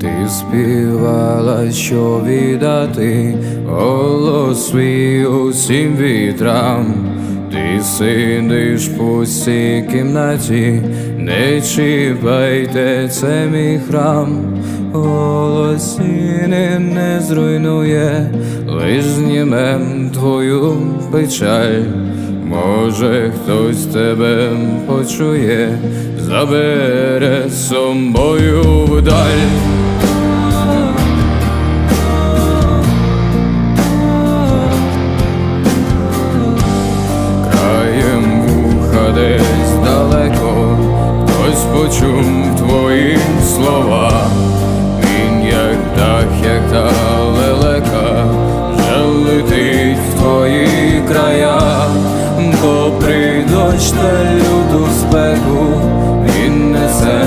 Ти співала, що віддати голос свій усім вітрам, ти сидиш в пустій кімнаті, не чіпайте, це мій храм, голос стіни не зруйнує, лиш знімем твою печаль. Може, хтось тебе почує, забере з собою вдаль. почув твої слова, він як так, як та лелека, вже летить в твої края, попри дощ та люду спеку він несе.